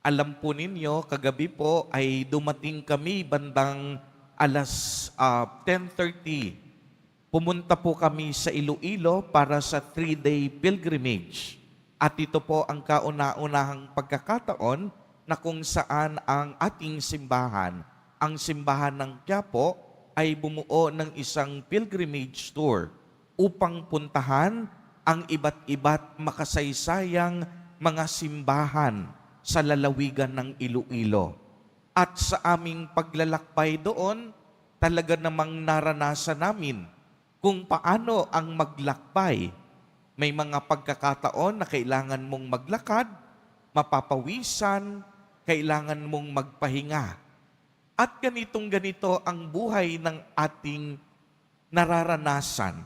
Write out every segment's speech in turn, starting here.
Alam po ninyo, kagabi po ay dumating kami bandang alas ah, 10.30. Pumunta po kami sa Iloilo para sa three-day pilgrimage. At ito po ang kauna-unahang pagkakataon na kung saan ang ating simbahan, ang simbahan ng Quiapo, ay bumuo ng isang pilgrimage tour upang puntahan ang iba't iba't makasaysayang mga simbahan sa lalawigan ng Iloilo. At sa aming paglalakbay doon, talaga namang naranasan namin kung paano ang maglakbay. May mga pagkakataon na kailangan mong maglakad, mapapawisan, kailangan mong magpahinga. At ganitong ganito ang buhay ng ating nararanasan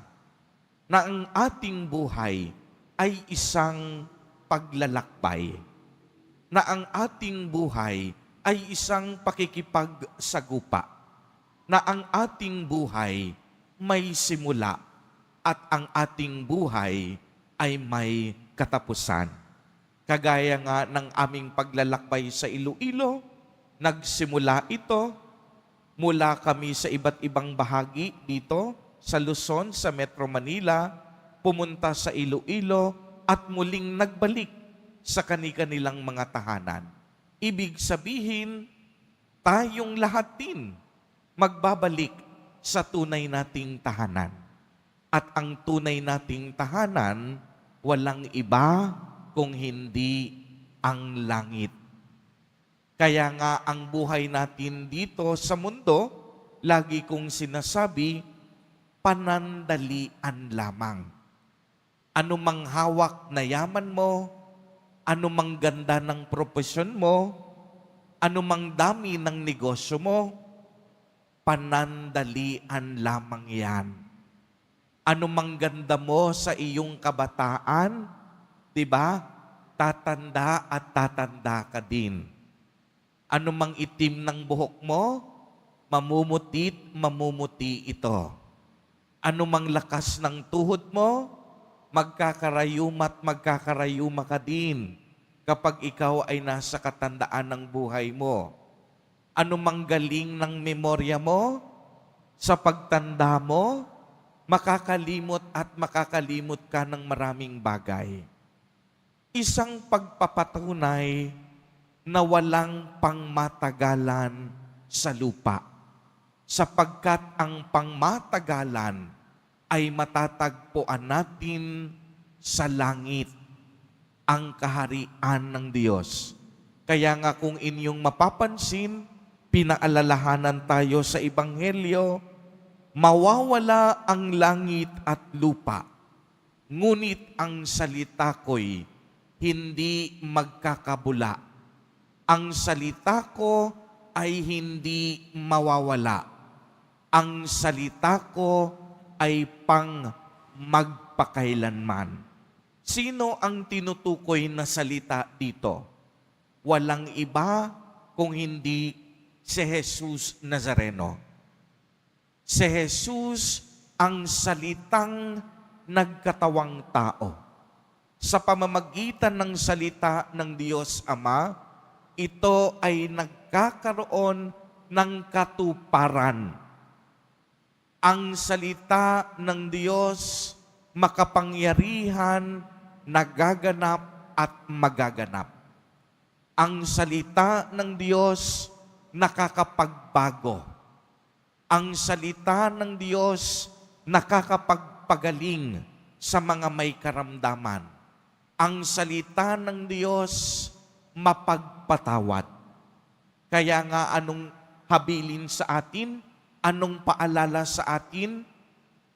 na ang ating buhay ay isang paglalakbay. Na ang ating buhay ay isang pakikipagsagupa. Na ang ating buhay may simula at ang ating buhay ay may katapusan. Kagaya nga ng aming paglalakbay sa Iloilo, nagsimula ito mula kami sa iba't ibang bahagi dito sa Luzon, sa Metro Manila, pumunta sa Iloilo at muling nagbalik sa kani-kanilang mga tahanan. Ibig sabihin, tayong lahat din magbabalik sa tunay nating tahanan. At ang tunay nating tahanan, walang iba kung hindi ang langit. Kaya nga ang buhay natin dito sa mundo, lagi kong sinasabi, panandalian lamang. Ano mang hawak na yaman mo, ano mang ganda ng profesyon mo, ano mang dami ng negosyo mo, panandalian lamang yan. Ano mang ganda mo sa iyong kabataan, di ba? Tatanda at tatanda ka din. Ano mang itim ng buhok mo, mamumutit, mamumuti ito. Ano mang lakas ng tuhod mo, magkakarayuma at magkakarayuma ka din kapag ikaw ay nasa katandaan ng buhay mo. Ano mang galing ng memorya mo, sa pagtanda mo, makakalimot at makakalimot ka ng maraming bagay. Isang pagpapatunay na walang pangmatagalan sa lupa sapagkat ang pangmatagalan ay matatagpuan natin sa langit ang kaharian ng Diyos. Kaya nga kung inyong mapapansin, pinaalalahanan tayo sa Ebanghelyo, mawawala ang langit at lupa, ngunit ang salita ko'y hindi magkakabula. Ang salita ko ay hindi mawawala ang salita ko ay pang magpakailanman. Sino ang tinutukoy na salita dito? Walang iba kung hindi si Jesus Nazareno. Si Jesus ang salitang nagkatawang tao. Sa pamamagitan ng salita ng Diyos Ama, ito ay nagkakaroon ng katuparan ang salita ng Diyos makapangyarihan, nagaganap at magaganap. Ang salita ng Diyos nakakapagbago. Ang salita ng Diyos nakakapagpagaling sa mga may karamdaman. Ang salita ng Diyos mapagpatawad. Kaya nga anong habilin sa atin? anong paalala sa atin?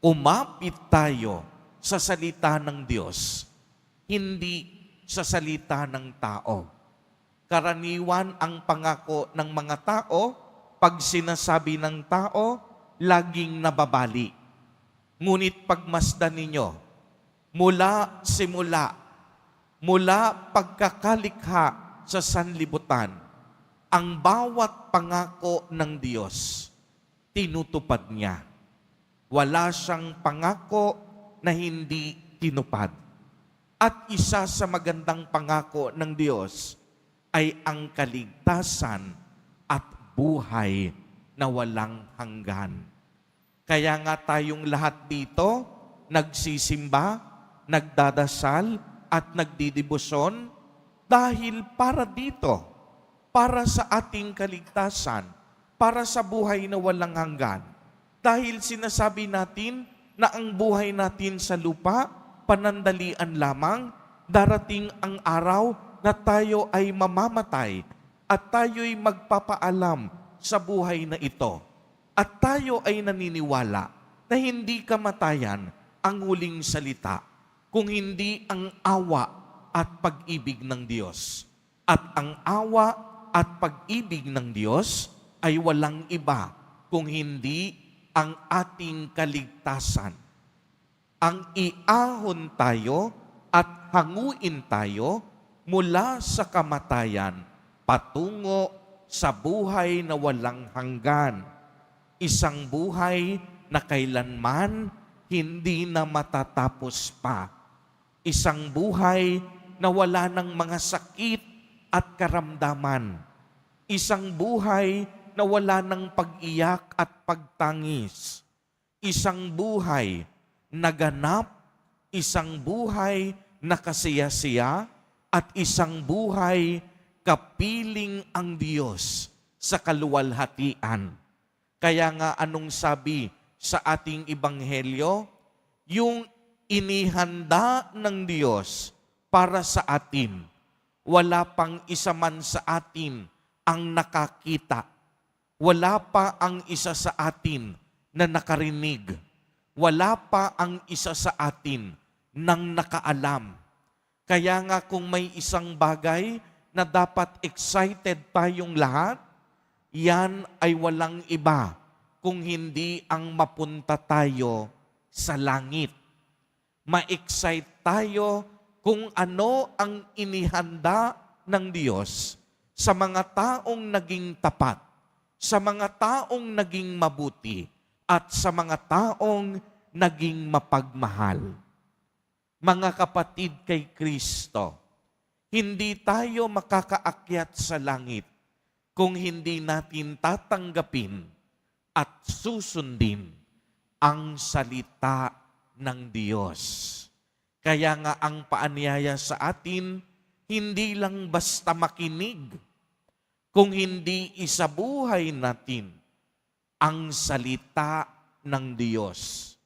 Umapit tayo sa salita ng Diyos, hindi sa salita ng tao. Karaniwan ang pangako ng mga tao, pag sinasabi ng tao, laging nababali. Ngunit pagmasdan ninyo, mula simula, mula pagkakalikha sa sanlibutan, ang bawat pangako ng Diyos, tinutupad niya. Wala siyang pangako na hindi tinupad. At isa sa magandang pangako ng Diyos, ay ang kaligtasan at buhay na walang hanggan. Kaya nga tayong lahat dito nagsisimba, nagdadasal at nagdidibusyon dahil para dito, para sa ating kaligtasan, para sa buhay na walang hanggan. Dahil sinasabi natin na ang buhay natin sa lupa, panandalian lamang, darating ang araw na tayo ay mamamatay at tayo'y magpapaalam sa buhay na ito. At tayo ay naniniwala na hindi kamatayan ang huling salita, kung hindi ang awa at pag-ibig ng Diyos. At ang awa at pag-ibig ng Diyos ay walang iba kung hindi ang ating kaligtasan. Ang iahon tayo at hanguin tayo mula sa kamatayan patungo sa buhay na walang hanggan. Isang buhay na kailanman hindi na matatapos pa. Isang buhay na wala ng mga sakit at karamdaman. Isang buhay na wala ng pag-iyak at pagtangis. Isang buhay na ganap, isang buhay na kasiyasiya, at isang buhay kapiling ang Diyos sa kaluwalhatian. Kaya nga anong sabi sa ating ibanghelyo? Yung inihanda ng Diyos para sa atin. Wala pang isa man sa atin ang nakakita. Wala pa ang isa sa atin na nakarinig. Wala pa ang isa sa atin nang nakaalam. Kaya nga kung may isang bagay na dapat excited tayong lahat, yan ay walang iba kung hindi ang mapunta tayo sa langit. Ma-excite tayo kung ano ang inihanda ng Diyos sa mga taong naging tapat, sa mga taong naging mabuti, at sa mga taong naging mapagmahal. Mga kapatid kay Kristo, hindi tayo makakaakyat sa langit kung hindi natin tatanggapin at susundin ang salita ng Diyos. Kaya nga ang paanyaya sa atin, hindi lang basta makinig, kung hindi isabuhay natin ang salita ng Diyos.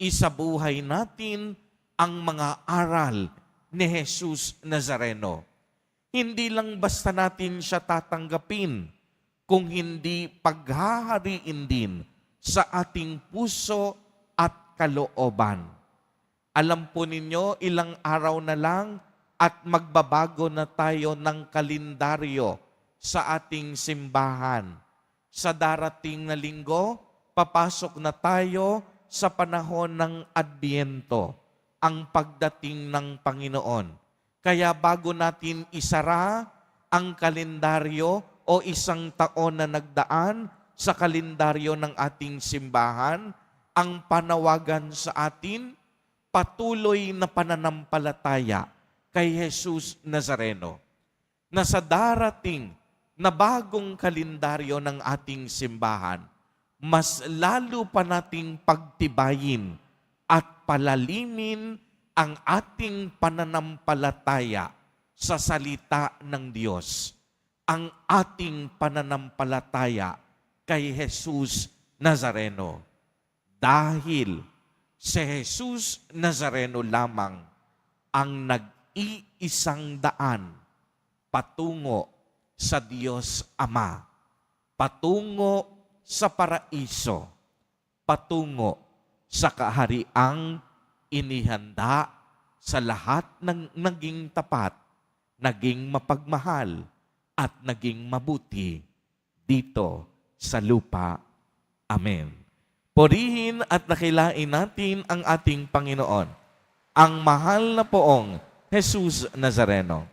Isabuhay natin ang mga aral ni Jesus Nazareno. Hindi lang basta natin siya tatanggapin, kung hindi paghahariin din sa ating puso at kalooban. Alam po ninyo, ilang araw na lang at magbabago na tayo ng kalendaryo sa ating simbahan. Sa darating na linggo, papasok na tayo sa panahon ng Adbyento, ang pagdating ng Panginoon. Kaya bago natin isara ang kalendaryo o isang taon na nagdaan sa kalendaryo ng ating simbahan, ang panawagan sa atin, patuloy na pananampalataya kay Jesus Nazareno na sa darating na bagong kalendaryo ng ating simbahan, mas lalo pa nating pagtibayin at palalimin ang ating pananampalataya sa salita ng Diyos, ang ating pananampalataya kay Jesus Nazareno. Dahil si Jesus Nazareno lamang ang nag-iisang daan patungo sa Diyos Ama, patungo sa paraiso, patungo sa kahariang inihanda sa lahat ng naging tapat, naging mapagmahal, at naging mabuti dito sa lupa. Amen. Purihin at nakilain natin ang ating Panginoon, ang mahal na poong Jesus Nazareno.